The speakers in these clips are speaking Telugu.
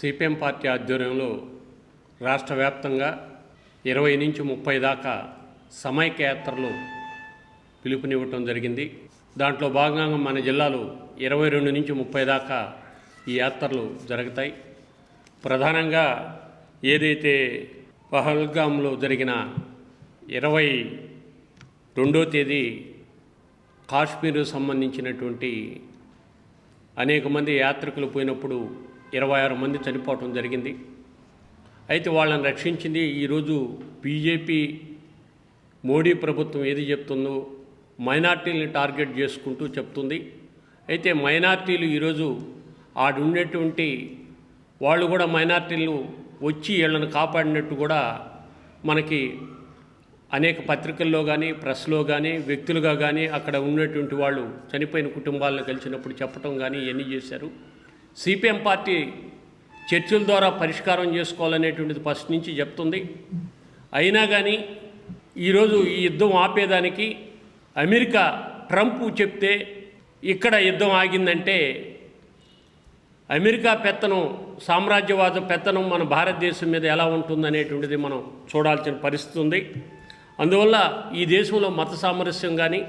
సిపిఎం పార్టీ ఆధ్వర్యంలో రాష్ట్ర వ్యాప్తంగా ఇరవై నుంచి ముప్పై దాకా సమైక్య యాత్రలు పిలుపునివ్వటం జరిగింది. దాంట్లో భాగంగా మన జిల్లాలో ఇరవై రెండు నుంచి ముప్పై దాకా ఈ యాత్రలు జరుగుతాయి. ప్రధానంగా ఏదైతే పహల్గాంలో జరిగిన ఇరవై రెండో తేదీ కాశ్మీర్ సంబంధించినటువంటి అనేక మంది యాత్రికులు పోయినప్పుడు ఇరవై ఆరు మంది చనిపోవటం జరిగింది. అయితే వాళ్ళని రక్షించింది ఈరోజు బీజేపీ మోడీ ప్రభుత్వం ఏది చెప్తుందో మైనార్టీలని టార్గెట్ చేసుకుంటూ చెప్తుంది. అయితే మైనార్టీలు ఈరోజు ఆడుండేటువంటి వాళ్ళు కూడా మైనార్టీలు వచ్చి వీళ్ళని కాపాడినట్టు కూడా మనకి అనేక పత్రికల్లో కానీ ప్రెస్లో కానీ వ్యక్తులుగా కానీ అక్కడ ఉన్నటువంటి వాళ్ళు చనిపోయిన కుటుంబాలను కలిసినప్పుడు చెప్పటం కానీ ఇవన్నీ చేశారు. సిపిఎం పార్టీ చర్చల ద్వారా పరిష్కారం చేసుకోవాలనేటువంటిది ఫస్ట్ నుంచి చెప్తుంది. అయినా కానీ ఈరోజు ఈ యుద్ధం ఆపేదానికి అమెరికా ట్రంప్ చెప్తే ఇక్కడ యుద్ధం ఆగిందంటే అమెరికా పెత్తనం సామ్రాజ్యవాద పెత్తనం మన భారతదేశం మీద ఎలా ఉంటుందనేటువంటిది మనం చూడాల్సిన పరిస్థితి ఉంది. అందువల్ల ఈ దేశంలో మత సామరస్యం కానీ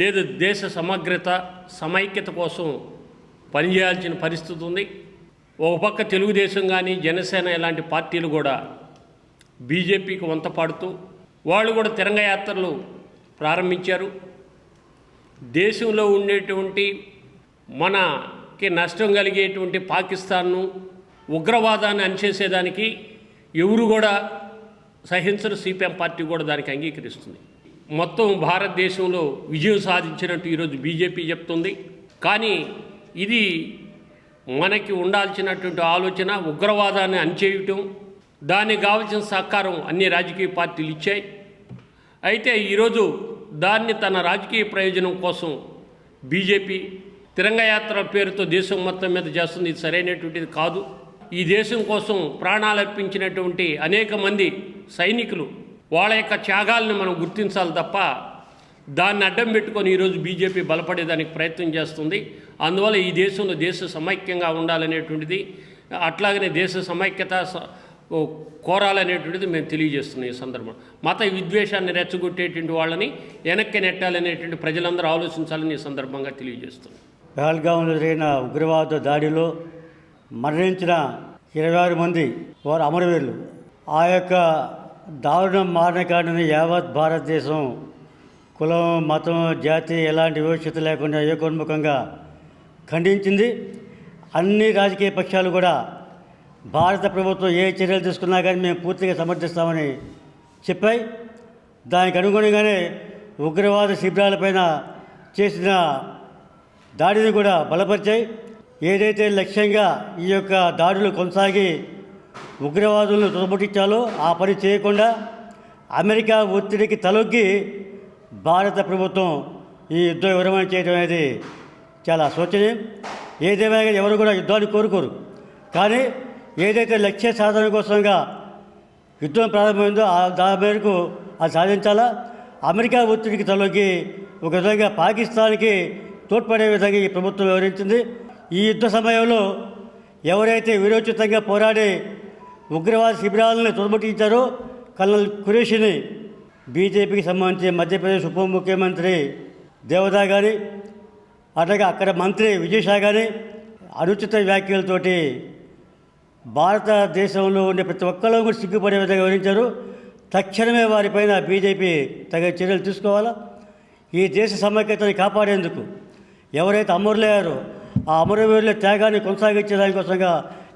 లేదు దేశ సమగ్రత సమైక్యత కోసం పనిచేయాల్సిన పరిస్థితి ఉంది. ఒక పక్క తెలుగుదేశం కానీ జనసేన ఇలాంటి పార్టీలు కూడా బీజేపీకి వంత పాడుతూ వాళ్ళు కూడా తిరంగయాత్రలు ప్రారంభించారు. దేశంలో ఉండేటువంటి మనకి నష్టం కలిగేటువంటి పాకిస్తాన్ను ఉగ్రవాదాన్ని అణచేసేదానికి ఎవరు కూడా సహించరు. సిపిఎం పార్టీ కూడా దానికి అంగీకరిస్తుంది. మొత్తం భారతదేశంలో విజయం సాధించినట్టు ఈరోజు బీజేపీ చెప్తుంది. కానీ ఇది మనకి ఉండాల్సినటువంటి ఆలోచన ఉగ్రవాదాన్ని అణచేయటం దానికి కావాల్సిన సహకారం అన్ని రాజకీయ పార్టీలు ఇచ్చాయి. అయితే ఈరోజు దాన్ని తన రాజకీయ ప్రయోజనం కోసం బీజేపీ తిరంగయాత్ర పేరుతో దేశం మొత్తం మీద చేస్తుంది ఇది సరైనటువంటిది కాదు. ఈ దేశం కోసం ప్రాణాలు అర్పించినటువంటి అనేక మంది సైనికులు వాళ్ళ యొక్క త్యాగాలను మనం గుర్తించాలి తప్ప దాన్ని అడ్డం పెట్టుకొని ఈరోజు బీజేపీ బలపడేదానికి ప్రయత్నం చేస్తుంది. అందువల్ల ఈ దేశంలో దేశ సమైక్యంగా ఉండాలనేటువంటిది అట్లాగనే దేశ సమైక్యత స- కోరాలనేటువంటిది మేము తెలియజేస్తున్నాం ఈ సందర్భం మత విద్వేషాన్ని రెచ్చగొట్టేటువంటి వాళ్ళని వెనక్కి నెట్టాలనేటువంటి ప్రజలందరూ ఆలోచించాలని ఈ సందర్భంగా తెలియజేస్తున్నాం. పహల్గాంలో జరిగిన ఉగ్రవాద దాడిలో మరణించిన ఇరవై ఆరు మంది వారు అమరవీరులు. ఆ యొక్క దారుణం మారిన కారణని యావత్ భారతదేశం కులం మతం జాతి ఎలాంటి వివక్షత లేకుండా ఏకోన్ముఖంగా ఖండించింది. అన్ని రాజకీయ పక్షాలు కూడా భారత ప్రభుత్వం ఏ చర్యలు తీసుకున్నా కానీ మేము పూర్తిగా సమర్థిస్తామని చెప్పాయి. దానికి అనుగుణంగానే ఉగ్రవాద శిబిరాలపైన చేసిన దాడిని కూడా బలపరిచాయి. ఏదైతే లక్ష్యంగా ఈ యొక్క దాడులు కొనసాగి ఉగ్రవాదులను తుదముట్టించాలో ఆ పని చేయకుండా అమెరికా ఒత్తిడికి తలొగ్గి భారత ప్రభుత్వం ఈ యుద్ధ విరమణ చేయడం అనేది చాలా శోచనీయం. ఏదేమైనా ఎవరు కూడా యుద్ధాన్ని కోరుకోరు. కానీ ఏదైతే లక్ష్య సాధన కోసంగా యుద్ధం ప్రారంభమైందో ఆ దాని మేరకు అది సాధించాలా? అమెరికా ఒత్తిడికి తలొగ్గి ఒక విధంగా పాకిస్తాన్కి తోడ్పడే విధంగా ఈ ప్రభుత్వం వివరించింది ఈ యుద్ధ సమయంలో ఎవరైతే విరోచితంగా పోరాడి ఉగ్రవాద శిబిరాలను తుదముట్టించారో కల్నల్ ఖురేషిని బీజేపీకి సంబంధించి మధ్యప్రదేశ్ ఉప ముఖ్యమంత్రి దేవదా కానీ అట్లాగే అక్కడ మంత్రి విజయషా కానీ అనుచిత వ్యాఖ్యలతోటి భారతదేశంలో ఉండే ప్రతి ఒక్కరూ కూడా సిగ్గుపడే విధంగా వివరించారు. తక్షణమే వారిపైన బీజేపీ తగిన చర్యలు తీసుకోవాలా? ఈ దేశ సమైక్యతని కాపాడేందుకు ఎవరైతే అమరులయ్యారో ఆ అమరవీరుల త్యాగాన్ని కొనసాగించే దానికోసంగా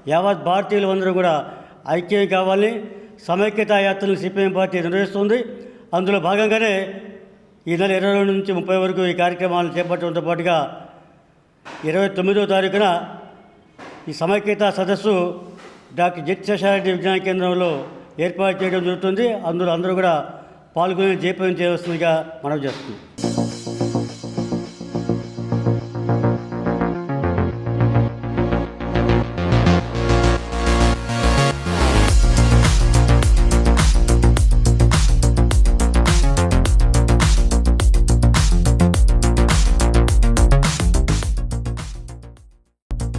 యావత్ భారతీయులు అందరూ కూడా ఐక్యం కావాలని సమైక్యత యాత్రలు సిపిఎం పార్టీ నిర్వహిస్తుంది. అందులో భాగంగానే ఈ నెల ఇరవై రెండు నుంచి ముప్పై వరకు ఈ కార్యక్రమాలను చేపట్టడంతో పాటుగా ఇరవై తొమ్మిదో తారీఖున ఈ సమైక్యత సదస్సు డాక్టర్ జెట్ శేషారెడ్డి విజ్ఞాన కేంద్రంలో ఏర్పాటు చేయడం జరుగుతుంది. అందులో అందరూ కూడా పాల్గొని జయప్రదం చేయవలసిందిగా మనవి చేస్తుంది